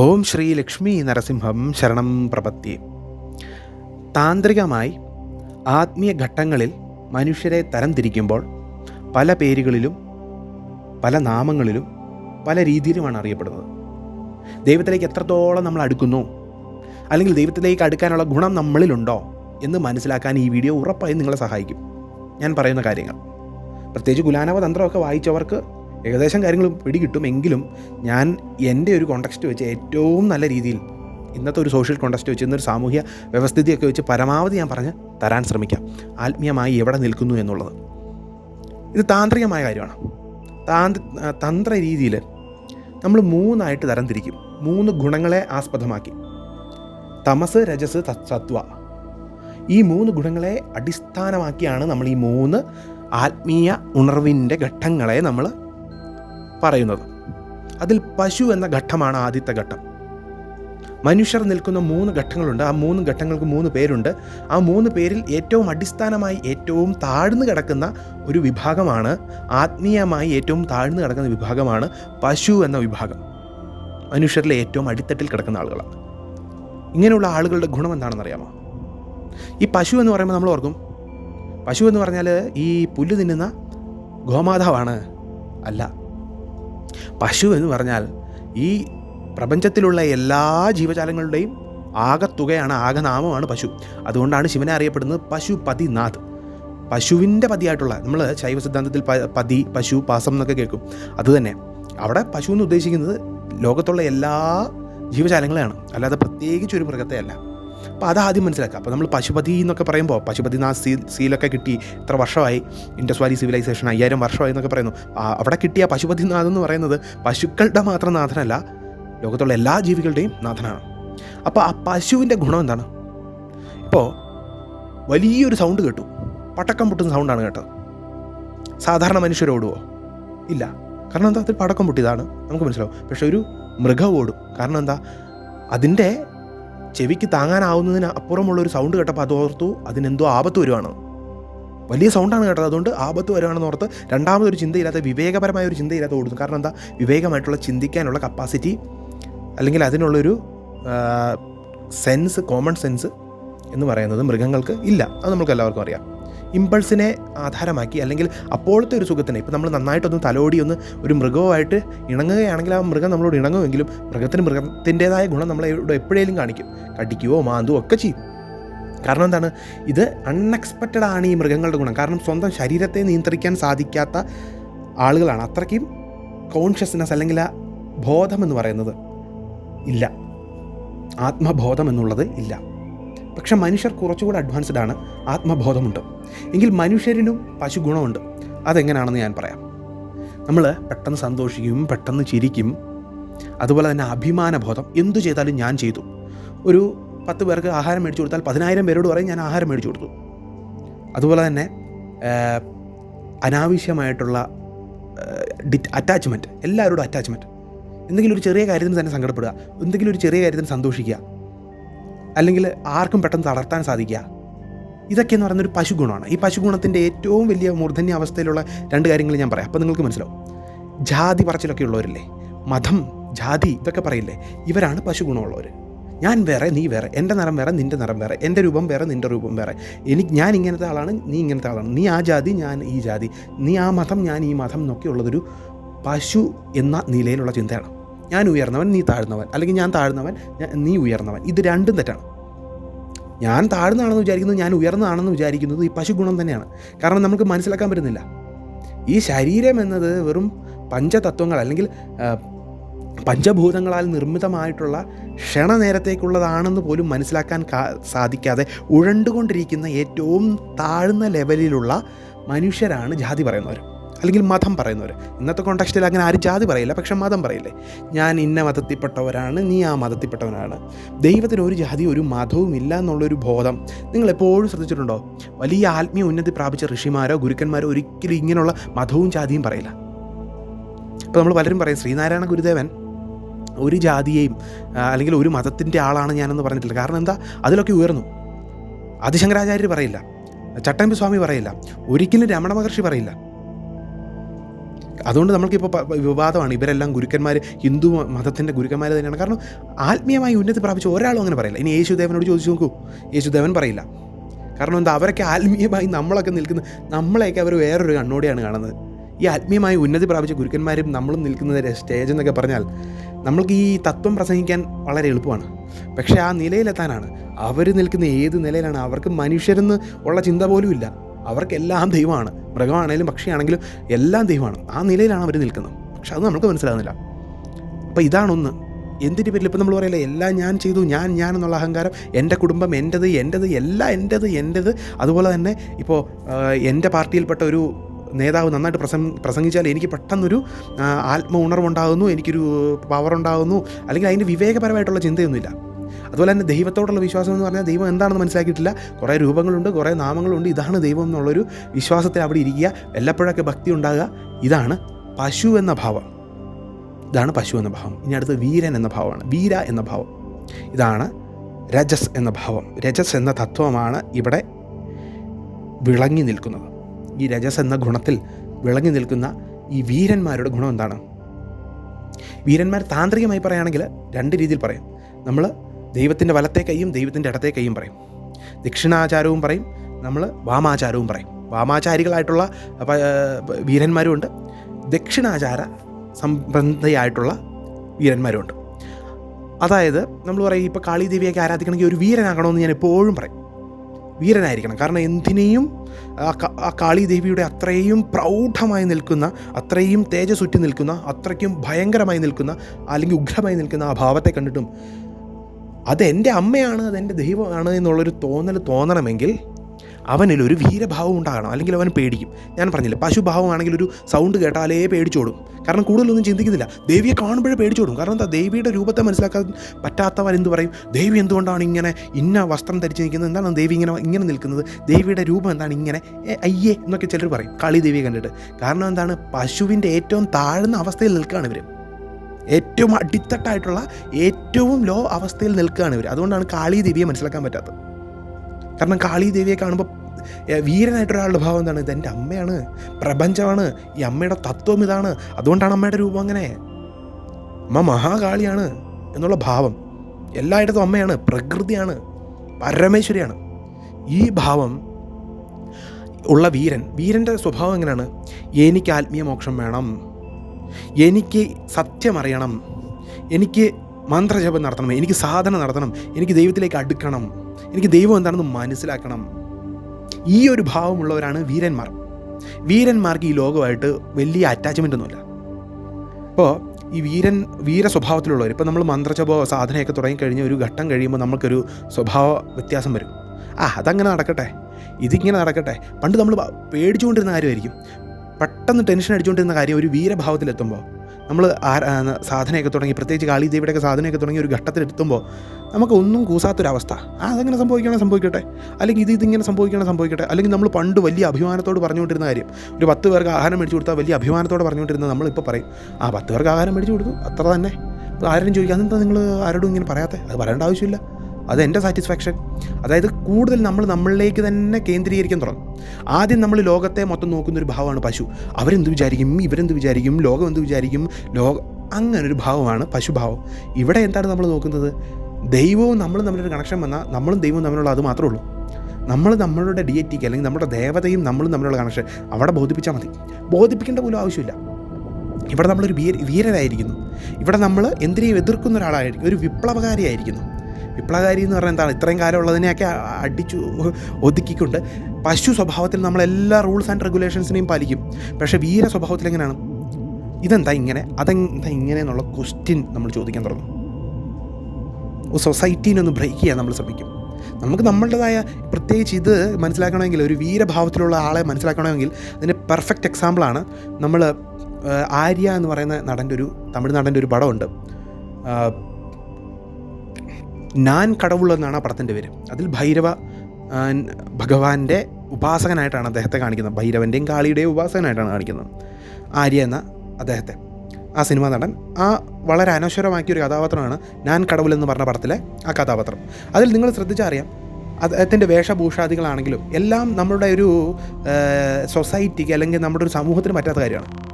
ഓം ശ്രീ ലക്ഷ്മി നരസിംഹം ശരണം പ്രപത്തി താന്ത്രികമായി ആത്മീയ ഘട്ടങ്ങളിൽ മനുഷ്യരെ തരംതിരിക്കുമ്പോൾ പല പേരുകളിലും പല നാമങ്ങളിലും പല രീതിയിലുമാണ് അറിയപ്പെടുന്നത്. ദൈവത്തിലേക്ക് എത്രത്തോളം നമ്മൾ അടുക്കുന്നു അല്ലെങ്കിൽ ദൈവത്തിലേക്ക് അടുക്കാനുള്ള ഗുണം നമ്മളിലുണ്ടോ എന്ന് മനസ്സിലാക്കാൻ ഈ വീഡിയോ ഉറപ്പായും നിങ്ങളെ സഹായിക്കും. ഞാൻ പറയുന്ന കാര്യങ്ങൾ. പ്രത്യേകിച്ച് ഗുലാനവ തന്ത്രമൊക്കെ വായിച്ചവർക്ക് ഏകദേശം കാര്യങ്ങൾ പിടികിട്ടുമെങ്കിലും ഞാൻ എന്റെ ഒരു കോണ്ടക്സ്റ്റ് വെച്ച് ഏറ്റവും നല്ല രീതിയിൽ ഇന്നത്തെ ഒരു സോഷ്യൽ കോണ്ടക്സ്റ്റ് വെച്ച് ഇന്നൊരു സാമൂഹ്യ വ്യവസ്ഥിതിയൊക്കെ വെച്ച് പരമാവധി ഞാൻ പറഞ്ഞ് തരാൻ ശ്രമിക്കാം. ആത്മീയമായി എവിടെ നിൽക്കുന്നു എന്നുള്ളത്. ഇത് താന്ത്രികമായ കാര്യമാണ്. താന്ത്ര തന്ത്ര രീതിയിൽ നമ്മൾ മൂന്നായിട്ട് തരംതിരിക്കും മൂന്ന് ഗുണങ്ങളെ ആസ്പദമാക്കി. തമസ് രജസ് സത്വ. ഈ മൂന്ന് ഗുണങ്ങളെ അടിസ്ഥാനമാക്കിയാണ് നമ്മൾ ഈ മൂന്ന് ആത്മീയ ഉണർവിന്റെ ഘട്ടങ്ങളെ നമ്മൾ പറയുന്നത്. അതിൽ പശു എന്ന ഘട്ടമാണ് ആദ്യത്തെ ഘട്ടം. മനുഷ്യർ നിൽക്കുന്ന മൂന്ന് ഘട്ടങ്ങളുണ്ട്. ആ മൂന്ന് ഘട്ടങ്ങൾക്ക് മൂന്ന് പേരുണ്ട്. ആ മൂന്ന് പേരിൽ ഏറ്റവും അടിസ്ഥാനമായി ഏറ്റവും താഴ്ന്നു കിടക്കുന്ന ഒരു വിഭാഗമാണ് ആത്മീയമായി ഏറ്റവും താഴ്ന്നു കിടക്കുന്ന വിഭാഗമാണ് പശു എന്ന വിഭാഗം. മനുഷ്യരിലെ ഏറ്റവും അടിത്തട്ടിൽ കിടക്കുന്ന ആളുകളാണ്. ഇങ്ങനെയുള്ള ആളുകളുടെ ഗുണം എന്താണെന്ന് അറിയാമോ ഈ പശു എന്ന് പറയുമ്പോൾ നമ്മൾ ഓർക്കും. പശു എന്ന് പറഞ്ഞാൽ ഈ പുല്ല് തിന്നുന്ന ഗോമാതാവാണ്. അല്ല പശു എന്ന് പറഞ്ഞാൽ ഈ പ്രപഞ്ചത്തിലുള്ള എല്ലാ ജീവജാലങ്ങളുടെയും ആകത്തുകയാണ് ആകനാമമാണ് പശു. അതുകൊണ്ടാണ് ശിവനെ അറിയപ്പെടുന്നത് പശുപതിനാഥ് പശുവിന്റെ പതിയായിട്ടുള്ള നമ്മൾ ശൈവ സിദ്ധാന്തത്തിൽ പതി പശു പാസം എന്നൊക്കെ കേൾക്കും. അതുതന്നെ അവിടെ പശു എന്ന് ഉദ്ദേശിക്കുന്നത് ലോകത്തുള്ള എല്ലാ ജീവജാലങ്ങളെയാണ്. അല്ലാതെ പ്രത്യേകിച്ച് ഒരു മൃഗത്തെ അല്ല അപ്പോൾ അതാദ്യം മനസ്സിലാക്കുക. അപ്പോൾ നമ്മൾ പശുപതി എന്നൊക്കെ പറയുമ്പോൾ പശുപതിനാഥ് സീൽ സീലൊക്കെ കിട്ടി ഇത്ര വർഷമായി. ഇൻഡസ് വാലി സിവിലൈസേഷൻ അയ്യായിരം വർഷമായി എന്നൊക്കെ പറയുന്നു. അവിടെ കിട്ടിയ പശുപതിനാഥ് എന്ന് പറയുന്നത് പശുക്കളുടെ മാത്രം നാഥനല്ല ലോകത്തുള്ള എല്ലാ ജീവികളുടെയും നാഥനാണ്. അപ്പോൾ ആ പശുവിന്റെ ഗുണം എന്താണ്? ഇപ്പോൾ വലിയൊരു സൗണ്ട് കേട്ടു. പടക്കം പൊട്ടുന്ന സൗണ്ടാണ് കേട്ടത്. സാധാരണ മനുഷ്യർ ഓടുവോ? ഇല്ല. കാരണം എന്താ? അതിൽ പടക്കം പൊട്ടിയതാണ്. നമുക്ക് മനസ്സിലാവും. പക്ഷെ ഒരു മൃഗം ഓടും. കാരണം എന്താ? അതിന്റെ ചെവിക്ക് താങ്ങാനാവുന്നതിന് അപ്പുറമുള്ള ഒരു സൗണ്ട് കേട്ടപ്പോൾ അത് ഓർത്തു അതിനെന്തോ ആപത്ത് വരുവാണ്. വലിയ സൗണ്ടാണ് കേട്ടത്. അതുകൊണ്ട് ആപത്ത് വരുവാണെന്ന് ഓർത്ത് രണ്ടാമതൊരു ചിന്തയില്ലാത്ത വിവേകപരമായ ഒരു ചിന്തയില്ലാത്ത ഓടുന്നു. കാരണം എന്താ? വിവേകമായിട്ടുള്ള ചിന്തിക്കാനുള്ള കപ്പാസിറ്റി അല്ലെങ്കിൽ അതിനുള്ളൊരു സെൻസ് കോമൺ സെൻസ് എന്ന് പറയുന്നത് മൃഗങ്ങൾക്ക് ഇല്ല. അത് നമുക്ക് എല്ലാവർക്കും അറിയാം. ഇമ്പൾസിനെ ആധാരമാക്കി അല്ലെങ്കിൽ അപ്പോഴത്തെ ഒരു സുഖത്തിനെ ഇപ്പം നമ്മൾ നന്നായിട്ടൊന്ന് തലോടി ഒന്ന് ഒരു മൃഗവുമായിട്ട് ഇണങ്ങുകയാണെങ്കിൽ ആ മൃഗം നമ്മളോട് ഇണങ്ങുമെങ്കിലും മൃഗത്തിന് മൃഗത്തിന്റെതായ ഗുണം നമ്മളെ എപ്പോഴേലും കാണിക്കും. കടിക്കുകയോ മാന്തുവോ ഒക്കെ ചെയ്യും. കാരണം എന്താണ്? ഇത് അൺഎക്സ്പെക്റ്റഡ് ആണ് ഈ മൃഗങ്ങളുടെ ഗുണം. കാരണം സ്വന്തം ശരീരത്തെ നിയന്ത്രിക്കാൻ സാധിക്കാത്ത ആളുകളാണ്. അത്രയ്ക്കും കോൺഷ്യസ്നെസ് അല്ലെങ്കിൽ ആ ബോധം എന്ന് പറയുന്നത് ഇല്ല. ആത്മബോധം എന്നുള്ളത് ഇല്ല. പക്ഷെ മനുഷ്യർ കുറച്ചുകൂടി അഡ്വാൻസ്ഡ് ആണ്. ആത്മബോധമുണ്ട്. എങ്കിൽ മനുഷ്യരിലും പശു ഗുണമുണ്ട്. അതെങ്ങനെയാണെന്ന് ഞാൻ പറയാം. നമ്മൾ പെട്ടെന്ന് സന്തോഷിക്കും പെട്ടെന്ന് ചിരിക്കും. അതുപോലെ തന്നെ അഭിമാനബോധം. എന്തു ചെയ്താലും ഞാൻ ചെയ്തു. ഒരു പത്ത് പേർക്ക് ആഹാരം മേടിച്ചു കൊടുത്താൽ പതിനായിരം പേരോട് പറയും ഞാൻ ആഹാരം മേടിച്ചു കൊടുത്തു. അതുപോലെ തന്നെ അനാവശ്യമായിട്ടുള്ള ഡി അറ്റാച്ച്മെന്റ് എല്ലാവരോടും അറ്റാച്ച്മെന്റ് എന്തെങ്കിലും ഒരു ചെറിയ കാര്യത്തിന് തന്നെ സങ്കടപ്പെടുക. എന്തെങ്കിലും ഒരു ചെറിയ കാര്യത്തിന് സന്തോഷിക്കുക. അല്ലെങ്കിൽ ആർക്കും പെട്ടെന്ന് തളർത്താൻ സാധിക്കുക. ഇതൊക്കെ എന്ന് പറയുന്ന ഒരു പശു ഗുണമാണ് ഈ പശു ഗുണത്തിന്റെ ഏറ്റവും വലിയ മൂർധന്യ അവസ്ഥയിലുള്ള രണ്ട് കാര്യങ്ങൾ ഞാൻ പറയാം. അപ്പോൾ നിങ്ങൾക്ക് മനസ്സിലാവും. ജാതി പറച്ചിലൊക്കെ ഉള്ളവരില്ലേ? മതം ജാതി ഇതൊക്കെ പറയില്ലേ? ഇവരാണ് പശു ഗുണമുള്ളവർ ഞാൻ വേറെ നീ വേറെ എന്റെ നിറം വേറെ നിന്റെ നിറം വേറെ എന്റെ രൂപം വേറെ നിന്റെ രൂപം വേറെ. എനിക്ക് ഞാൻ ഇങ്ങനത്തെ ആളാണ് നീ ഇങ്ങനത്തെ ആളാണ്. നീ ആ ജാതി ഞാൻ ഈ ജാതി. നീ ആ മതം ഞാൻ ഈ മതം എന്നൊക്കെ ഉള്ളതൊരു പശു എന്ന നിലയിലുള്ള ചിന്തയാണ്. ഞാൻ ഉയർന്നവൻ നീ താഴ്ന്നവൻ. അല്ലെങ്കിൽ ഞാൻ താഴ്ന്നവൻ നീ ഉയർന്നവൻ. ഇത് രണ്ടും തെറ്റാണ്. ഞാൻ താഴ്ന്നതാണെന്ന് വിചാരിക്കുന്നത് ഞാൻ ഉയർന്നതാണെന്ന് വിചാരിക്കുന്നത് ഈ പശു ഗുണം തന്നെയാണ്. കാരണം നമുക്ക് മനസ്സിലാക്കാൻ പറ്റുന്നില്ല. ഈ ശരീരം എന്നത് വെറും പഞ്ചതത്വങ്ങൾ അല്ലെങ്കിൽ പഞ്ചഭൂതങ്ങളാൽ നിർമ്മിതമായിട്ടുള്ള ക്ഷണനേരത്തേക്കുള്ളതാണെന്ന് പോലും മനസ്സിലാക്കാൻ സാധിക്കാതെ ഉഴണ്ടുകൊണ്ടിരിക്കുന്ന ഏറ്റവും താഴ്ന്ന ലെവലിലുള്ള മനുഷ്യരാണ് ജാതി പറയുന്നവർ അല്ലെങ്കിൽ മതം പറയുന്നവർ ഇന്നത്തെ കോണ്ടാക്സ്റ്റിൽ അങ്ങനെ ആരും ജാതി പറയില്ല പക്ഷെ മതം പറയില്ലേ? ഞാൻ ഇന്ന മതത്തിൽപ്പെട്ടവരാണ് നീ ആ മതത്തിൽപ്പെട്ടവനാണ്. ദൈവത്തിന് ഒരു ജാതി ഒരു മതവും ഇല്ല എന്നുള്ളൊരു ബോധം നിങ്ങൾ എപ്പോഴും ശ്രദ്ധിച്ചിട്ടുണ്ടോ? വലിയ ആത്മീയ ഉന്നതി പ്രാപിച്ച ഋഷിമാരോ ഗുരുക്കന്മാരോ ഒരിക്കലും ഇങ്ങനെയുള്ള മതവും ജാതിയും പറയില്ല. അപ്പോൾ നമ്മൾ പലരും പറയും ശ്രീനാരായണ ഗുരുദേവൻ ഒരു ജാതിയെയും അല്ലെങ്കിൽ ഒരു മതത്തിന്റെ ആളാണ് ഞാനെന്ന് പറഞ്ഞിട്ടില്ല. കാരണം എന്താ? അതിലൊക്കെ ഉയർന്നു. ആദിശങ്കരാചാര്യർ പറയില്ല. ചട്ടമ്പി സ്വാമി പറയില്ല. ഒരിക്കലും രമണ മഹർഷി പറയില്ല. അതുകൊണ്ട് നമ്മൾക്കിപ്പോൾ വിവാദമാണ്. ഇവരെല്ലാം ഗുരുക്കന്മാർ ഹിന്ദു മതത്തിന്റെ ഗുരുക്കന്മാർ തന്നെയാണ്. കാരണം ആത്മീയമായി ഉന്നതി പ്രാപിച്ച ഒരാളും അങ്ങനെ പറയില്ല. ഇനി യേശുദേവനോട് ചോദിച്ചു നോക്കൂ. യേശുദേവൻ പറയില്ല. കാരണം എന്താ? അവരൊക്കെ ആത്മീയമായി നമ്മളൊക്കെ നിൽക്കുന്ന നമ്മളെയൊക്കെ അവർ വേറൊരു കണ്ണോടെയാണ് കാണുന്നത്. ഈ ആത്മീയമായി ഉന്നതി പ്രാപിച്ച ഗുരുക്കന്മാരും നമ്മളും നിൽക്കുന്ന സ്റ്റേജ് എന്നൊക്കെ പറഞ്ഞാൽ നമ്മൾക്ക് ഈ തത്വം പ്രസംഗിക്കാൻ വളരെ എളുപ്പമാണ്. പക്ഷേ ആ നിലയിലെത്താനാണ്. അവർ നിൽക്കുന്ന ഏത് നിലയിലാണ്? അവർക്ക് മനുഷ്യരെന്ന് ഉള്ള ചിന്ത പോലും ഇല്ല. അവർക്കെല്ലാം ദൈവമാണ്. മൃഗമാണെങ്കിലും പക്ഷിയാണെങ്കിലും എല്ലാം ദൈവമാണ്. ആ നിലയിലാണ് അവർ നിൽക്കുന്നത്. പക്ഷെ അത് നമുക്ക് മനസ്സിലാകുന്നില്ല. അപ്പോൾ ഇതാണൊന്ന്. എന്തിന്റെ പേരിൽ ഇപ്പം നമ്മൾ പറയില്ല? എല്ലാം ഞാൻ ചെയ്തു ഞാൻ ഞാൻ എന്നുള്ള അഹങ്കാരം എന്റെ കുടുംബം എന്റെത് എന്റെത് എല്ലാം എന്റെത് എന്റെത്. അതുപോലെ തന്നെ ഇപ്പോൾ എന്റെ പാർട്ടിയിൽപ്പെട്ട ഒരു നേതാവ് നന്നായിട്ട് പ്രസംഗ പ്രസംഗിച്ചാൽ എനിക്ക് പെട്ടെന്നൊരു ആത്മ ഉണർവുണ്ടാകുന്നു എനിക്കൊരു പവർ ഉണ്ടാകുന്നു. അല്ലെങ്കിൽ അതിന്റെ വിവേകപരമായിട്ടുള്ള ചിന്തയൊന്നുമില്ല. അതുപോലെ തന്നെ ദൈവത്തോടുള്ള വിശ്വാസം എന്ന് പറഞ്ഞാൽ ദൈവം എന്താണെന്ന് മനസ്സിലാക്കിയിട്ടില്ല. കുറേ രൂപങ്ങളുണ്ട് കുറേ നാമങ്ങളുണ്ട്. ഇതാണ് ദൈവം എന്നുള്ളൊരു വിശ്വാസത്തിൽ അവിടെ ഇരിക്കുക. വല്ലപ്പോഴൊക്കെ ഭക്തി ഉണ്ടാകുക. ഇതാണ് പശു എന്ന ഭാവം. ഇതാണ് പശു എന്ന ഭാവം. ഇനി അടുത്ത് വീരൻ എന്ന ഭാവമാണ്. വീര എന്ന ഭാവം. ഇതാണ് രജസ് എന്ന ഭാവം. രജസ് എന്ന തത്വമാണ് ഇവിടെ വിളങ്ങി നിൽക്കുന്നത്. ഈ രജസ് എന്ന ഗുണത്തിൽ വിളങ്ങി നിൽക്കുന്ന ഈ വീരന്മാരുടെ ഗുണം എന്താണ്? വീരന്മാർ താന്ത്രികമായി പറയുകയാണെങ്കിൽ രണ്ട് രീതിയിൽ പറയാം. നമ്മൾ ദൈവത്തിന്റെ വലത്തെ കൈയും ദൈവത്തിന്റെ ഇടത്തെ കൈയും പറയും. ദക്ഷിണാചാരവും പറയും നമ്മൾ വാമാചാരവും പറയും. വാമാചാരികളായിട്ടുള്ള വീരന്മാരുമുണ്ട്. ദക്ഷിണാചാര സംബന്ധയായിട്ടുള്ള വീരന്മാരുമുണ്ട്. അതായത് നമ്മൾ പറയും ഇപ്പോൾ കാളിദേവിയൊക്കെ ആരാധിക്കണമെങ്കിൽ ഒരു വീരനാകണമെന്ന് ഞാൻ എപ്പോഴും പറയും. വീരനായിരിക്കണം. കാരണം എന്തിനേയും ആ കാളിദേവിയുടെ കാളി ദേവിയുടെ അത്രയും പ്രൗഢമായി നിൽക്കുന്ന അത്രയും തേജസ്സുറ്റി നിൽക്കുന്ന അത്രയ്ക്കും ഭയങ്കരമായി നിൽക്കുന്ന അല്ലെങ്കിൽ ഉഗ്രമായി നിൽക്കുന്ന ആ ഭാവത്തെ കണ്ടിട്ടും അത് എന്റെ അമ്മയാണ് അതെന്റെ ദൈവമാണ് എന്നുള്ളൊരു തോന്നൽ തോന്നണമെങ്കിൽ അവനിൽ ഒരു വീരഭാവം ഉണ്ടാകണം. അല്ലെങ്കിൽ അവൻ പേടിക്കും. ഞാൻ പറഞ്ഞില്ല പശുഭാവമാണെങ്കിൽ ഒരു സൗണ്ട് കേട്ടാലേ പേടിച്ചോടും. കാരണം കൂടുതലൊന്നും ചിന്തിക്കുന്നില്ല. ദേവിയെ കാണുമ്പോഴേ പേടിച്ചോടും. കാരണം എന്താ ദേവിയുടെ രൂപത്തെ മനസ്സിലാക്കാൻ പറ്റാത്തവൻ എന്ത് പറയും? ദേവി എന്തുകൊണ്ടാണ് ഇങ്ങനെ ഇന്ന വസ്ത്രം ധരിച്ച് നിൽക്കുന്നത്? എന്താണ് ദേവി ഇങ്ങനെ ഇങ്ങനെ നിൽക്കുന്നത്? ദേവിയുടെ രൂപം എന്താണ് ഇങ്ങനെ? അയ്യേ എന്നൊക്കെ ചിലർ പറയും. കളി ദേവിയെ കണ്ടിട്ട്. കാരണം എന്താണ് പശുവിന്റെ ഏറ്റവും താഴ്ന്ന അവസ്ഥയിൽ നിൽക്കുകയാണ് ഇവർ ഏറ്റവും അടിത്തട്ടായിട്ടുള്ള ഏറ്റവും ലോ അവസ്ഥയിൽ നിൽക്കുകയാണ് ഇവർ അതുകൊണ്ടാണ് കാളി ദേവിയെ മനസ്സിലാക്കാൻ പറ്റാത്തത്. കാരണം കാളി ദേവിയെ കാണുമ്പോൾ വീരനായിട്ടൊരാളുടെ ഭാവം എന്താണ്? ഇത് എന്റെ അമ്മയാണ്. പ്രപഞ്ചമാണ്. ഈ അമ്മയുടെ തത്വം ഇതാണ്. അതുകൊണ്ടാണ് അമ്മയുടെ രൂപം അങ്ങനെ. അമ്മ മഹാകാളിയാണ് എന്നുള്ള ഭാവം. എല്ലായിടത്തും അമ്മയാണ്. പ്രകൃതിയാണ്. പരമേശ്വരിയാണ്. ഈ ഭാവം ഉള്ള വീരൻ വീരന്റെ സ്വഭാവം എങ്ങനെയാണ്? എനിക്ക് ആത്മീയ മോക്ഷം വേണം. എനിക്ക് സത്യമറിയണം. എനിക്ക് മന്ത്രജപം നടത്തണം. എനിക്ക് സാധന നടത്തണം. എനിക്ക് ദൈവത്തിലേക്ക് അടുക്കണം. എനിക്ക് ദൈവം എന്താണെന്ന് മനസ്സിലാക്കണം. ഈ ഒരു ഭാവമുള്ളവരാണ് വീരന്മാർ. വീരന്മാർക്ക് ഈ ലോകമായിട്ട് വലിയ അറ്റാച്ച്മെന്റ് ഒന്നുമില്ല. ഇപ്പോൾ ഈ വീരൻ വീര സ്വഭാവത്തിലുള്ളവർ ഇപ്പോൾ നമ്മൾ മന്ത്രജപോ സാധനയൊക്കെ തുടങ്ങിക്കഴിഞ്ഞ് ഒരു ഘട്ടം കഴിയുമ്പോൾ നമുക്കൊരു സ്വഭാവ വ്യത്യാസം വരും. ആ അതങ്ങനെ നടക്കട്ടെ. ഇതിങ്ങനെ നടക്കട്ടെ. പണ്ട് നമ്മൾ പേടിച്ചുകൊണ്ടിരുന്ന കാര്യമായിരിക്കും. പെട്ടെന്ന് ടെൻഷൻ അടിച്ചുകൊണ്ടിരുന്ന കാര്യം ഒരു വീരഭാവത്തിലെത്തുമ്പോൾ നമ്മൾ സാധനയൊക്കെ തുടങ്ങി പ്രത്യേകിച്ച് കാളി ദേവിയുടെയൊക്കെ സാധനയൊക്കെ തുടങ്ങി ഒരു ഘട്ടത്തിലെത്തുമ്പോൾ നമുക്ക് ഒന്നും കൂസാത്തൊരവസ്ഥ. ആ അതങ്ങനെ സംഭവിക്കണേ സംഭവിക്കട്ടെ. അല്ലെങ്കിൽ ഇത് ഇതിങ്ങനെ സംഭവിക്കണേ സംഭവിക്കട്ടെ. അല്ലെങ്കിൽ നമ്മൾ പണ്ട് വലിയ അഭിമാനത്തോട് പറഞ്ഞുകൊണ്ടിരുന്ന കാര്യം ഒരു പത്ത് പേർക്ക് ആഹാരം മേടിച്ചു കൊടുത്താൽ വലിയ അഭിമാനത്തോടെ പറഞ്ഞുകൊണ്ടിരുന്നത് നമ്മളിപ്പോൾ പറയും. ആ പത്ത് പേർക്ക് ആഹാരം മേടിച്ചു കൊടുത്തു അത്ര തന്നെ. ആരും ചോദിക്കുക അതെന്താ നിങ്ങൾ ആരോടും ഇങ്ങനെ പറയാത്തത് അത് പറയേണ്ട ആവശ്യമില്ല. അത് എന്റെ സാറ്റിസ്ഫാക്ഷൻ അതായത് കൂടുതൽ നമ്മൾ നമ്മളിലേക്ക് തന്നെ കേന്ദ്രീകരിക്കാൻ തുടങ്ങും. ആദ്യം നമ്മൾ ലോകത്തെ മൊത്തം നോക്കുന്നൊരു ഭാവമാണ് പശു. അവരെന്ത് വിചാരിക്കും? ഇവരെന്ത് വിചാരിക്കും? ലോകം എന്ത് വിചാരിക്കും? ലോക അങ്ങനെ ഒരു ഭാവമാണ് പശുഭാവം. ഇവിടെ എന്താണ് നമ്മൾ നോക്കുന്നത്? ദൈവവും നമ്മളും തമ്മിലൊരു കണക്ഷൻ വന്നാൽ നമ്മളും ദൈവവും തമ്മിലുള്ള അത് മാത്രമേ ഉള്ളൂ. നമ്മൾ നമ്മളുടെ ഡിയറ്റിക്ക് അല്ലെങ്കിൽ നമ്മുടെ ദേവതയും നമ്മളും തമ്മിലുള്ള കണക്ഷൻ അവിടെ ബോധിപ്പിച്ചാൽ മതി. ബോധിപ്പിക്കേണ്ട പോലും ആവശ്യമില്ല. ഇവിടെ നമ്മളൊരു വീര വീരരായിരിക്കുന്നു. ഇവിടെ നമ്മൾ എന്തിനേയും എതിർക്കുന്ന ഒരാളായിരിക്കും ഒരു വിപ്ലവകാരിയായിരിക്കുന്നു. വിപ്ലവകാരി എന്ന് പറഞ്ഞാൽ എന്താണ്? ഇത്രയും കാലം ഉള്ളതിനെയൊക്കെ അടിച്ചു ഒതുക്കിക്കൊണ്ട് പശു സ്വഭാവത്തിൽ നമ്മൾ എല്ലാ റൂൾസ് ആൻഡ് റെഗുലേഷൻസിനെയും പാലിക്കും. പക്ഷേ വീര സ്വഭാവത്തിൽ എങ്ങനെയാണ്? ഇതെന്താ ഇങ്ങനെ? അതെന്താ ഇങ്ങനെ എന്നുള്ള ക്വസ്റ്റ്യൻ നമ്മൾ ചോദിക്കാൻ തുടങ്ങും. സൊസൈറ്റീനെ ഒന്ന് ബ്രേക്ക് ചെയ്യാൻ നമ്മൾ ശ്രമിക്കും. നമുക്ക് നമ്മളുടേതായ പ്രത്യേകിച്ച് ഇത് മനസ്സിലാക്കണമെങ്കിൽ ഒരു വീരഭാവത്തിലുള്ള ആളെ മനസ്സിലാക്കണമെങ്കിൽ അതിന്റെ പെർഫെക്റ്റ് എക്സാമ്പിളാണ് നമ്മൾ ആര്യ എന്ന് പറയുന്ന നടന്റെ ഒരു തമിഴ് നടന്റെ ഒരു പടമുണ്ട്. നാൻ എന്നാണ് ആ പടത്തിന്റെ പേര്. അതിൽ ഭൈരവ ഭഗവാന്റെ ഉപാസകനായിട്ടാണ് അദ്ദേഹത്തെ കാണിക്കുന്നത്. ഭൈരവന്റെയും കാളിയുടെയും ഉപാസകനായിട്ടാണ് കാണിക്കുന്നത്. ആര്യ എന്ന അദ്ദേഹത്തെ. ആ സിനിമാ നടൻ. ആ വളരെ അനശ്വരമാക്കിയ ഒരു കഥാപാത്രമാണ് ഞാൻ കടവുൽ എന്ന് പറഞ്ഞ പടത്തിലെ ആ കഥാപാത്രം. അതിൽ നിങ്ങൾ ശ്രദ്ധിച്ചറിയാം അദ്ദേഹത്തിന്റെ വേഷഭൂഷാദികളാണെങ്കിലും എല്ലാം നമ്മുടെ ഒരു സൊസൈറ്റിക്ക് അല്ലെങ്കിൽ നമ്മുടെ ഒരു സമൂഹത്തിന് പറ്റാത്ത കാര്യമാണ്.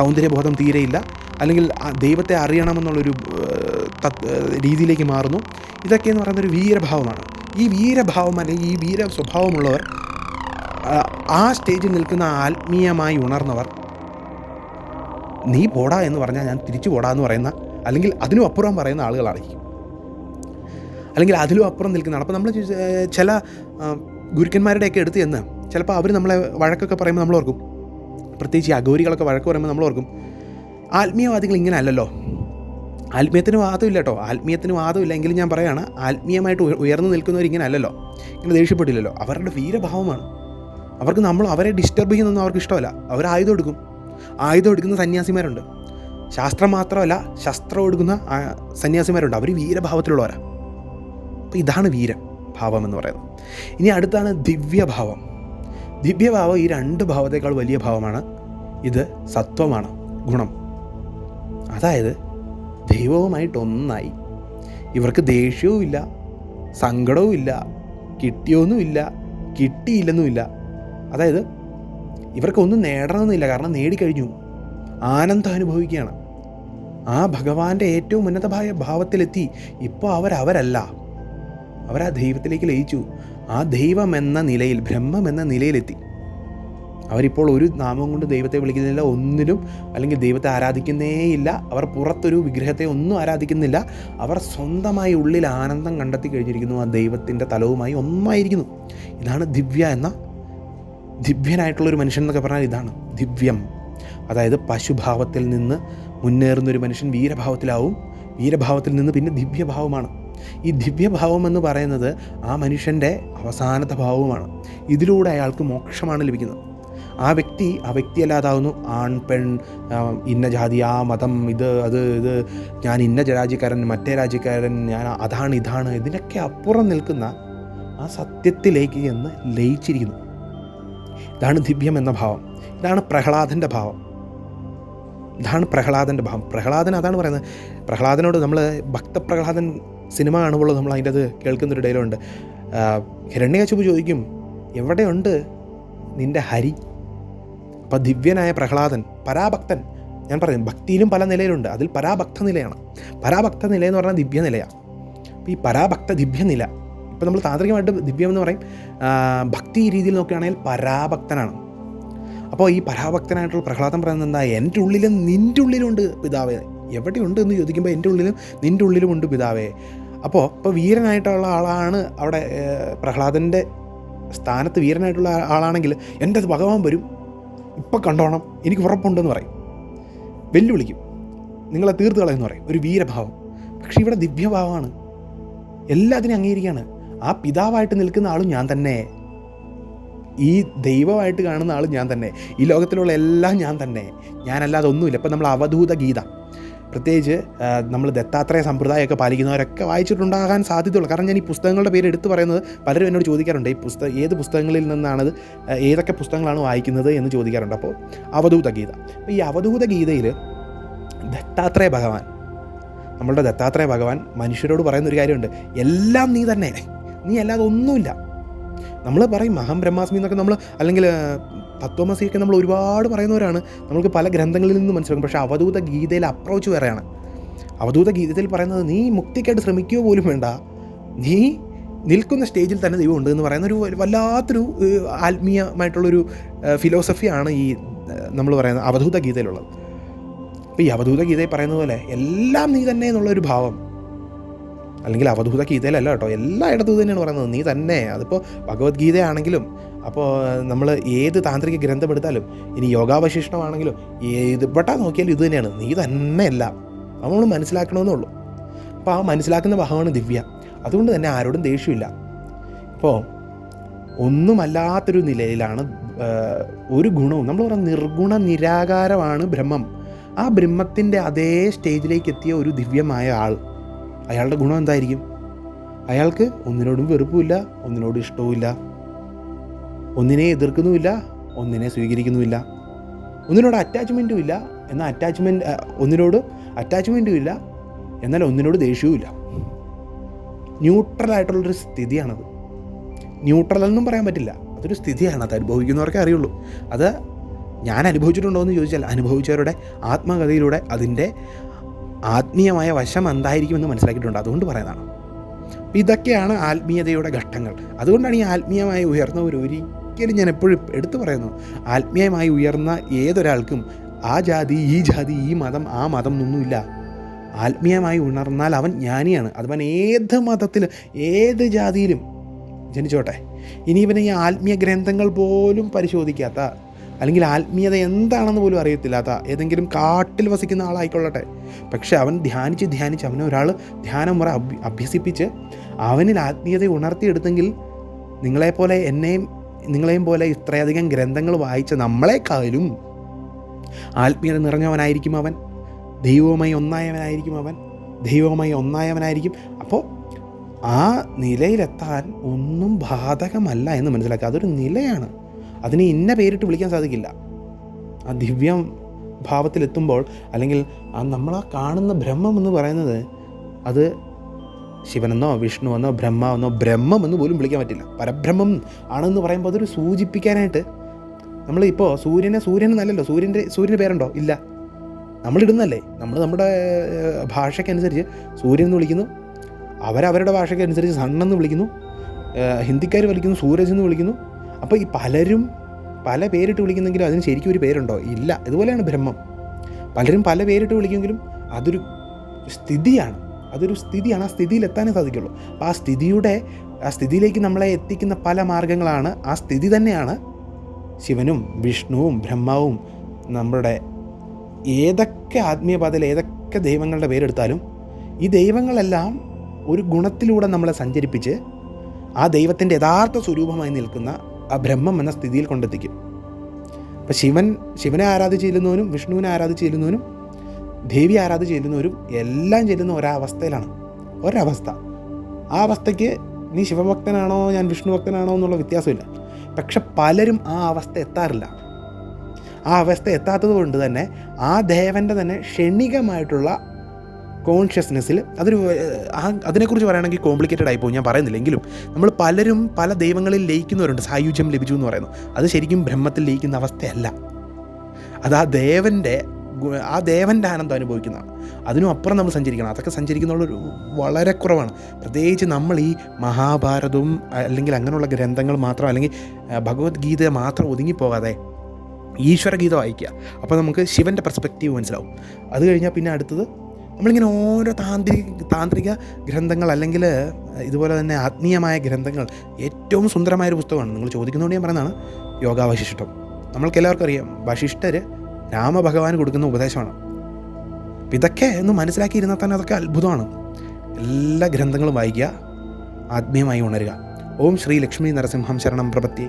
സൗന്ദര്യബോധം തീരെയില്ല. അല്ലെങ്കിൽ ദൈവത്തെ അറിയണമെന്നുള്ളൊരു രീതിയിലേക്ക് മാറുന്നു. ഇതൊക്കെ എന്ന് പറയുന്ന ഒരു വീരഭാവമാണ്. ഈ വീരഭാവം അല്ലെങ്കിൽ ഈ വീര സ്വഭാവമുള്ളവർ ആ, സ്റ്റേജിൽ നിൽക്കുന്ന ആത്മീയമായി ഉണർന്നവർ നീ പോടാ എന്ന് പറഞ്ഞാൽ ഞാൻ തിരിച്ചു പോടാ എന്ന് പറയുന്ന അല്ലെങ്കിൽ അതിനും അപ്പുറം പറയുന്ന ആളുകളായിരിക്കും. അല്ലെങ്കിൽ അതിലും അപ്പുറം നിൽക്കുന്നതാണ് അപ്പോൾ നമ്മൾ ചില ഗുരുക്കന്മാരുടെയൊക്കെ എടുത്ത് ചെന്ന് ചിലപ്പോൾ അവർ നമ്മളെ വഴക്കൊക്കെ പറയുമ്പോൾ നമ്മൾ ഓർക്കും പ്രത്യേകിച്ച് അഗൗരികളൊക്കെ വഴക്ക് പറയുമ്പോൾ നമ്മൾ ഓർക്കും ആത്മീയവാദികൾ ഇങ്ങനെ അല്ലല്ലോ. ആത്മീയത്തിന് വാദമില്ല കേട്ടോ ആത്മീയത്തിന് വാദമില്ല എങ്കിലും ഞാൻ പറയുകയാണ് ആത്മീയമായിട്ട് ഉയർന്നു നിൽക്കുന്നവർ ഇങ്ങനെ അല്ലല്ലോ. ഇങ്ങനെ ദേഷ്യപ്പെട്ടില്ലല്ലോ. അവരുടെ വീരഭാവമാണ്. അവർക്ക് നമ്മൾ അവരെ ഡിസ്റ്റർബ് ചെയ്യുന്നൊന്നും അവർക്ക് ഇഷ്ടമല്ല. അവർ ആയുധം എടുക്കും. ആയുധം എടുക്കുന്ന സന്യാസിമാരുണ്ട്. ശാസ്ത്രം മാത്രമല്ല ശസ്ത്രം എടുക്കുന്ന സന്യാസിമാരുണ്ട്. അവർ വീരഭാവത്തിലുള്ളവരാണ് അപ്പോൾ ഇതാണ് വീരഭാവം എന്ന് പറയുന്നത്. ഇനി അടുത്താണ് ദിവ്യഭാവം. ദിവ്യഭാവം ഈ രണ്ട് ഭാവത്തേക്കാൾ വലിയ ഭാവമാണ്. ഇത് സത്വമാണ് ഗുണം. അതായത് ദൈവവുമായിട്ട് ഒന്നായി ഇവർക്ക് ദേഷ്യവും ഇല്ല സങ്കടവും ഇല്ല കിട്ടിയൊന്നുമില്ല കിട്ടിയില്ലെന്നുമില്ല. അതായത് ഇവർക്കൊന്നും നേടണമെന്നില്ല കാരണം നേടിക്കഴിഞ്ഞു. ആനന്ദം അനുഭവിക്കുകയാണ്. ആ ഭഗവാന്റെ ഏറ്റവും ഉന്നതമായ ഭാവത്തിലെത്തി. ഇപ്പോൾ അവരവരല്ല. അവരാ ദൈവത്തിലേക്ക് ലയിച്ചു. ആ ദൈവം എന്ന നിലയിൽ ബ്രഹ്മം എന്ന നിലയിലെത്തി. അവരിപ്പോൾ ഒരു നാമം കൊണ്ട് ദൈവത്തെ വിളിക്കുന്നില്ല ഒന്നിലും അല്ലെങ്കിൽ ദൈവത്തെ ആരാധിക്കുന്നേയില്ല അവർ പുറത്തൊരു വിഗ്രഹത്തെ ഒന്നും ആരാധിക്കുന്നില്ല. അവർ സ്വന്തമായി ഉള്ളിൽ ആനന്ദം കണ്ടെത്തി കഴിഞ്ഞിരിക്കുന്നു. ആ ദൈവത്തിന്റെ തലവുമായി ഒന്നായിരിക്കുന്നു. ഇതാണ് ദിവ്യ എന്ന ദിവ്യനായിട്ടുള്ളൊരു മനുഷ്യൻ എന്നൊക്കെ പറഞ്ഞാൽ ഇതാണ് ദിവ്യം. അതായത് പശുഭാവത്തിൽ നിന്ന് മുന്നേറുന്നൊരു മനുഷ്യൻ വീരഭാവത്തിലാവും. വീരഭാവത്തിൽ നിന്ന് പിന്നെ ദിവ്യഭാവമാണ്. ഈ ദിവ്യഭാവം എന്ന് പറയുന്നത് ആ മനുഷ്യന്റെ അവസാനത്തെ ഭാവവുമാണ്. ഇതിലൂടെ അയാൾക്ക് മോക്ഷമാണ് ലഭിക്കുന്നത്. ആ വ്യക്തി ആ വ്യക്തിയല്ലാതാവുന്നു. ആൺ പെൺ ഇന്ന ജാതി ആ മതം ഇത് അത് ഇത് ഞാൻ ഇന്ന രാജ്യക്കാരൻ മറ്റേ രാജ്യക്കാരൻ ഞാൻ അതാണ് ഇതാണ് ഇതിനൊക്കെ അപ്പുറം നിൽക്കുന്ന ആ സത്യത്തിലേക്ക് എന്ന് ലയിച്ചിരിക്കുന്നു. ഇതാണ് ദിവ്യം എന്ന ഭാവം. ഇതാണ് പ്രഹ്ലാദന്റെ ഭാവം. ഇതാണ് പ്രഹ്ലാദന്റെ ഭാവം. പ്രഹ്ലാദൻ അതാണ് പറയുന്നത്. പ്രഹ്ലാദനോട് നമ്മൾ ഭക്തപ്രഹ്ലാദൻ സിനിമ കാണുമ്പോൾ നമ്മൾ അതിന്റെ അത് കേൾക്കുന്നൊരു ഡയലോണ്ട് ഹിരണ്യകശുപ് ചോദിക്കും എവിടെയുണ്ട് നിന്റെ ഹരി? അപ്പോൾ ദിവ്യനായ പ്രഹ്ലാദൻ പരാഭക്തൻ. ഞാൻ പറയും ഭക്തിയിലും പല നിലയിലുണ്ട്. അതിൽ പരാഭക്ത നിലയാണ് പരാഭക്ത നില എന്ന് പറഞ്ഞാൽ ദിവ്യ നിലയാണ് അപ്പോൾ ഈ പരാഭക്ത ദിവ്യ നില ഇപ്പോൾ നമ്മൾ താന്ത്രികമായിട്ട് ദിവ്യം എന്ന് പറയും ഭക്തി രീതിയിൽ നോക്കുകയാണെങ്കിൽ പരാഭക്തനാണ്. അപ്പോൾ ഈ പരാഭക്തനായിട്ടുള്ള പ്രഹ്ലാദം പറയുന്നത് എന്താ എന്റെ ഉള്ളിലും നിന്റെ ഉള്ളിലുണ്ട് പിതാവേ. എവിടെയുണ്ട്? എന്ന് ചോദിക്കുമ്പോൾ എന്റെ ഉള്ളിലും നിന്റെ ഉള്ളിലുമുണ്ട് പിതാവേ. അപ്പോൾ ഇപ്പോൾ വീരനായിട്ടുള്ള ആളാണ് അവിടെ പ്രഹ്ലാദന്റെ സ്ഥാനത്ത് വീരനായിട്ടുള്ള ആളാണെങ്കിൽ എന്റെ ഭഗവാൻ വരും. ഇപ്പം കണ്ടോണം എനിക്ക് ഉറപ്പുണ്ടെന്ന് പറയും. വെല്ലുവിളിക്കും. നിങ്ങളെ തീർത്ത് കളയെന്ന് പറയും. ഒരു വീരഭാവം. പക്ഷേ ഇവിടെ ദിവ്യഭാവമാണ്. എല്ലാത്തിനും അംഗീകരിക്കുകയാണ്. ആ പിതാവായിട്ട് നിൽക്കുന്ന ആളും ഞാൻ തന്നെ. ഈ ദൈവമായിട്ട് കാണുന്ന ആളും ഞാൻ തന്നെ. ഈ ലോകത്തിലുള്ള എല്ലാം ഞാൻ തന്നെ. ഞാനല്ലാതെ ഒന്നുമില്ല. ഇപ്പം നമ്മൾ അവധൂത ഗീത. പ്രത്യേകിച്ച് നമ്മൾ ദത്താത്രേയ സമ്പ്രദായമൊക്കെ പാലിക്കുന്നവരൊക്കെ വായിച്ചിട്ടുണ്ടാകാൻ സാധ്യതയുള്ളൂ. കാരണം ഞാൻ ഈ പുസ്തകങ്ങളുടെ പേര് എടുത്തു പറയുന്നത് പലരും എന്നോട് ചോദിക്കാറുണ്ട്. ഈ പുസ്തകം ഏത് പുസ്തകങ്ങളിൽ നിന്നാണത് ഏതൊക്കെ പുസ്തകങ്ങളാണ് വായിക്കുന്നത് എന്ന് ചോദിക്കാറുണ്ട്. അപ്പോൾ അവധൂത ഗീത. അപ്പോൾ ഈ അവധൂത ഗീതയിൽ ദത്താത്രേയ ഭഗവാൻ നമ്മളുടെ ദത്താത്രേയ ഭഗവാൻ മനുഷ്യരോട് പറയുന്ന ഒരു കാര്യമുണ്ട്. എല്ലാം നീ തന്നെ. നീ അല്ലാതെ ഒന്നുമില്ല. നമ്മൾ പറയും മഹം ബ്രഹ്മാസ്മി എന്നൊക്കെ നമ്മൾ അല്ലെങ്കിൽ തത്വമസിയൊക്കെ നമ്മൾ ഒരുപാട് പറയുന്നവരാണ്. നമുക്ക് പല ഗ്രന്ഥങ്ങളിൽ നിന്ന് മനസ്സിലാക്കും പക്ഷേ അവധൂത ഗീതയിലെ അപ്രോച്ച് വേറെയാണ്. അവധൂത ഗീതത്തിൽ പറയുന്നത് നീ മുക്തിക്കായിട്ട് ശ്രമിക്കുക പോലും വേണ്ട. നീ നിൽക്കുന്ന സ്റ്റേജിൽ തന്നെ ദൈവം ഉണ്ട് എന്ന് പറയുന്ന ഒരു വല്ലാത്തൊരു ആത്മീയമായിട്ടുള്ളൊരു ഫിലോസഫിയാണ് ഈ നമ്മൾ പറയുന്ന അവധൂത ഗീതയിലുള്ളത്. അപ്പോൾ ഈ അവധൂത ഗീതയിൽ പറയുന്നത് പോലെ എല്ലാം നീ തന്നെ എന്നുള്ളൊരു ഭാവം അല്ലെങ്കിൽ അവധൂത ഗീതയിലല്ല കേട്ടോ. എല്ലായിടത്തും തന്നെയാണ് പറയുന്നത്. നീ തന്നെ അതിപ്പോൾ ഭഗവത്ഗീതയാണെങ്കിലും അപ്പോൾ നമ്മൾ ഏത് താന്ത്രിക ഗ്രന്ഥം എടുത്താലും ഇനി യോഗാവശിഷ്ടമാണെങ്കിലും ഏത് പെട്ടാ നോക്കിയാലും ഇത് തന്നെയാണ്. നീ തന്നെ എല്ലാം നമ്മൾ മനസ്സിലാക്കണമെന്നേ ഉള്ളൂ. അപ്പോൾ ആ മനസ്സിലാക്കുന്ന ഭാവമാണ് ദിവ്യ. അതുകൊണ്ട് തന്നെ ആരോടും ദേഷ്യമില്ല. ഇപ്പോൾ ഒന്നുമല്ലാത്തൊരു നിലയിലാണ് ഒരു ഗുണവും നമ്മൾ പറയുന്ന നിർഗുണ നിരാകാരമാണ് ബ്രഹ്മം. ആ ബ്രഹ്മത്തിന്റെ അതേ സ്റ്റേജിലേക്ക് എത്തിയ ഒരു ദിവ്യമായ ആൾ. അയാളുടെ ഗുണം എന്തായിരിക്കും? അയാൾക്ക് ഒന്നിനോടും വെറുപ്പുമില്ല ഒന്നിനോടും ഇഷ്ടവുമില്ല. ഒന്നിനെ എതിർക്കുന്നുമില്ല ഒന്നിനെ സ്വീകരിക്കുന്നുമില്ല. ഒന്നിനോട് അറ്റാച്ച്മെന്റും ഇല്ല എന്നാൽ അറ്റാച്ച്മെന്റ് ഒന്നിനോട് അറ്റാച്ച്മെന്റും ഇല്ല എന്നാൽ ഒന്നിനോട് ദേഷ്യവും ഇല്ല ന്യൂട്രലായിട്ടുള്ളൊരു സ്ഥിതിയാണത്. ന്യൂട്രൽ എന്നും പറയാൻ പറ്റില്ല. അതൊരു സ്ഥിതിയാണ്. അത് അനുഭവിക്കുന്നവർക്കേ അറിയുള്ളൂ. അത് ഞാൻ അനുഭവിച്ചിട്ടുണ്ടോ എന്ന് ചോദിച്ചാൽ അനുഭവിച്ചവരുടെ ആത്മകഥയിലൂടെ അതിന്റെ ആത്മീയമായ വശം എന്തായിരിക്കുമെന്ന് മനസ്സിലാക്കിയിട്ടുണ്ട്. അതുകൊണ്ട് പറയുന്നതാണ്. ഇതൊക്കെയാണ് ആത്മീയതയുടെ ഘട്ടങ്ങൾ. അതുകൊണ്ടാണ് ഈ ആത്മീയമായി ഉയർന്നവർ ഒരിക്കലും ഞാൻ എപ്പോഴും എടുത്തു പറയുന്നു. ആത്മീയമായി ഉയർന്ന ഏതൊരാൾക്കും ആ ജാതി ഈ ജാതി ഈ മതം ആ മതം എന്നൊന്നുമില്ല. ആത്മീയമായി ഉണർന്നാൽ അവൻ ജ്ഞാനിയാണ്. അതവൻ ഏത് മതത്തിൽ ഏത് ജാതിയിലും ജനിച്ചോട്ടെ. ഇനി ഇവനെ ഈ ആത്മീയ ഗ്രന്ഥങ്ങൾ പോലും പരിശോധിക്കാത്ത അല്ലെങ്കിൽ ആത്മീയത എന്താണെന്ന് പോലും അറിയത്തില്ലാത്ത ഏതെങ്കിലും കാട്ടിൽ വസിക്കുന്ന ആളായിക്കൊള്ളട്ടെ. പക്ഷെ അവൻ ധ്യാനിച്ച് ധ്യാനിച്ച് അവനെ ഒരാൾ ധ്യാനമുറ അഭ്യ അഭ്യസിപ്പിച്ച് അവനിൽ ആത്മീയത ഉണർത്തിയെടുത്തെങ്കിൽ നിങ്ങളെപ്പോലെ എന്നെയും നിങ്ങളെയും പോലെ ഇത്രയധികം ഗ്രന്ഥങ്ങൾ വായിച്ച നമ്മളെക്കാളും ആത്മീയത നിറഞ്ഞവനായിരിക്കും അവൻ. ദൈവവുമായി ഒന്നായവനായിരിക്കും അവൻ. ദൈവവുമായി ഒന്നായവനായിരിക്കും. അപ്പോൾ ആ നിലയിലെത്താൻ ഒന്നും ബാധകമല്ല എന്ന് മനസ്സിലാക്കുക. അതൊരു നിലയാണ്. അതിനെ ഇന്ന പേരിട്ട് വിളിക്കാൻ സാധിക്കില്ല. ആ ദിവ്യം ഭാവത്തിലെത്തുമ്പോൾ അല്ലെങ്കിൽ ആ നമ്മളാ കാണുന്ന ബ്രഹ്മം എന്ന് പറയുന്നത് അത് ശിവനെന്നോ വിഷ്ണുവെന്നോ ബ്രഹ്മാവെന്നോ ബ്രഹ്മം എന്ന് പോലും വിളിക്കാൻ പറ്റില്ല. പരബ്രഹ്മം ആണെന്ന് പറയുമ്പോൾ അതൊരു സൂചിപ്പിക്കാനായിട്ട് നമ്മളിപ്പോൾ സൂര്യനെ സൂര്യൻ എന്നല്ലല്ലോ സൂര്യന്റെ സൂര്യന്റെ പേരുണ്ടോ? ഇല്ല. നമ്മളിടുന്നല്ലേ നമ്മൾ നമ്മുടെ ഭാഷയ്ക്കനുസരിച്ച് സൂര്യൻ എന്ന് വിളിക്കുന്നു അവരവരുടെ ഭാഷയ്ക്കനുസരിച്ച് സണ്ണെന്ന് വിളിക്കുന്നു ഹിന്ദിക്കാർ വിളിക്കുന്നു സൂരജ് എന്ന് വിളിക്കുന്നു അപ്പോൾ ഈ പലരും പല പേരിട്ട് വിളിക്കുന്നെങ്കിലും അതിന് ശരിക്കും ഒരു പേരുണ്ടോ? ഇല്ല. ഇതുപോലെയാണ് ബ്രഹ്മം. പലരും പല പേരിട്ട് വിളിക്കുമെങ്കിലും അതൊരു സ്ഥിതിയാണ്. അതൊരു സ്ഥിതിയാണ്. ആ സ്ഥിതിയിൽ സ്ഥിതിയിലെത്താനേ സാധിക്കുള്ളൂ. അപ്പോൾ ആ സ്ഥിതിയുടെ ആ സ്ഥിതിയിലേക്ക് നമ്മളെ എത്തിക്കുന്ന പല മാർഗങ്ങളാണ് ആ സ്ഥിതി തന്നെയാണ് ശിവനും വിഷ്ണുവും ബ്രഹ്മാവും നമ്മുടെ ഏതൊക്കെ ആത്മീയപാതയിൽ ഏതൊക്കെ ദൈവങ്ങളുടെ പേരെടുത്താലും ഈ ദൈവങ്ങളെല്ലാം ഒരു ഗുണത്തിലൂടെ നമ്മളെ സഞ്ചരിപ്പിച്ച് ആ ദൈവത്തിന്റെ യഥാർത്ഥ സ്വരൂപമായി നിൽക്കുന്ന ആ ബ്രഹ്മം എന്ന സ്ഥിതിയിൽ കൊണ്ടെത്തിക്കും. അപ്പം ശിവൻ ശിവനെ ആരാധിച്ച് ചെല്ലുന്നവനും വിഷ്ണുവിനെ ആരാധിച്ച് ചെല്ലുന്നവനും ദേവി ആരാധിച്ച് ചെല്ലുന്നവരും എല്ലാം ചെല്ലുന്ന ഒരവസ്ഥയിലാണ്. ഒരവസ്ഥ. ആ അവസ്ഥയ്ക്ക് നീ ശിവഭക്തനാണോ ഞാൻ വിഷ്ണു ഭക്തനാണോ എന്നുള്ള വ്യത്യാസമില്ല. പക്ഷെ പലരും ആ അവസ്ഥ എത്താറില്ല. ആ അവസ്ഥ എത്താത്തത് കൊണ്ട് തന്നെ ആ ദേവന്റെ തന്നെ ക്ഷണികമായിട്ടുള്ള കോൺഷ്യസ്നെസ്സിൽ അതൊരു അതിനെക്കുറിച്ച് പറയുകയാണെങ്കിൽ കോംപ്ലിക്കേറ്റഡ് ആയിപ്പോൾ ഞാൻ പറയുന്നില്ല. എങ്കിലും നമ്മൾ പലരും പല ദൈവങ്ങളിൽ ലയിക്കുന്നവരുണ്ട്. സായുജ്യം ലഭിച്ചു എന്ന് പറയുന്നു. അത് ശരിക്കും ബ്രഹ്മത്തിൽ ലയിക്കുന്ന അവസ്ഥയല്ല. അത് ആ ദേവന്റെ ആ ദേവന്റെ ആനന്ദം അനുഭവിക്കുന്നതാണ്. അതിനും അപ്പുറം നമ്മൾ സഞ്ചരിക്കണം. അതൊക്കെ സഞ്ചരിക്കുന്നുള്ളൊരു വളരെ കുറവാണ്. പ്രത്യേകിച്ച് നമ്മൾ ഈ മഹാഭാരതവും അല്ലെങ്കിൽ അങ്ങനെയുള്ള ഗ്രന്ഥങ്ങൾ മാത്രം അല്ലെങ്കിൽ ഭഗവത്ഗീത മാത്രം ഒതുങ്ങിപ്പോകാതെ ഈശ്വരഗീത വായിക്കുക. അപ്പോൾ നമുക്ക് ശിവന്റെ പെർസ്പെക്റ്റീവ് മനസ്സിലാവും. അത് കഴിഞ്ഞാൽ പിന്നെ അടുത്തത് നമ്മളിങ്ങനെ ഓരോ താന്ത്രിക താന്ത്രിക ഗ്രന്ഥങ്ങൾ അല്ലെങ്കിൽ ഇതുപോലെ തന്നെ ആത്മീയമായ ഗ്രന്ഥങ്ങൾ ഏറ്റവും സുന്ദരമായൊരു പുസ്തകമാണ്. നിങ്ങൾ ചോദിക്കുന്നതുകൊണ്ട് ഞാൻ പറയുന്നതാണ് യോഗാവശിഷ്ടം. നമ്മൾക്ക് എല്ലാവർക്കും അറിയാം വശിഷ്ഠർ രാമഭഗവാൻ കൊടുക്കുന്ന ഉപദേശമാണ്. ഇതൊക്കെ എന്ന് മനസ്സിലാക്കിയിരുന്നാൽ തന്നെ അതൊക്കെ അത്ഭുതമാണ്. എല്ലാ ഗ്രന്ഥങ്ങളും വായിക്കുക ആത്മീയമായി ഉണരുക. ഓം ശ്രീ ലക്ഷ്മി നരസിംഹം ശരണം പ്രപത്തി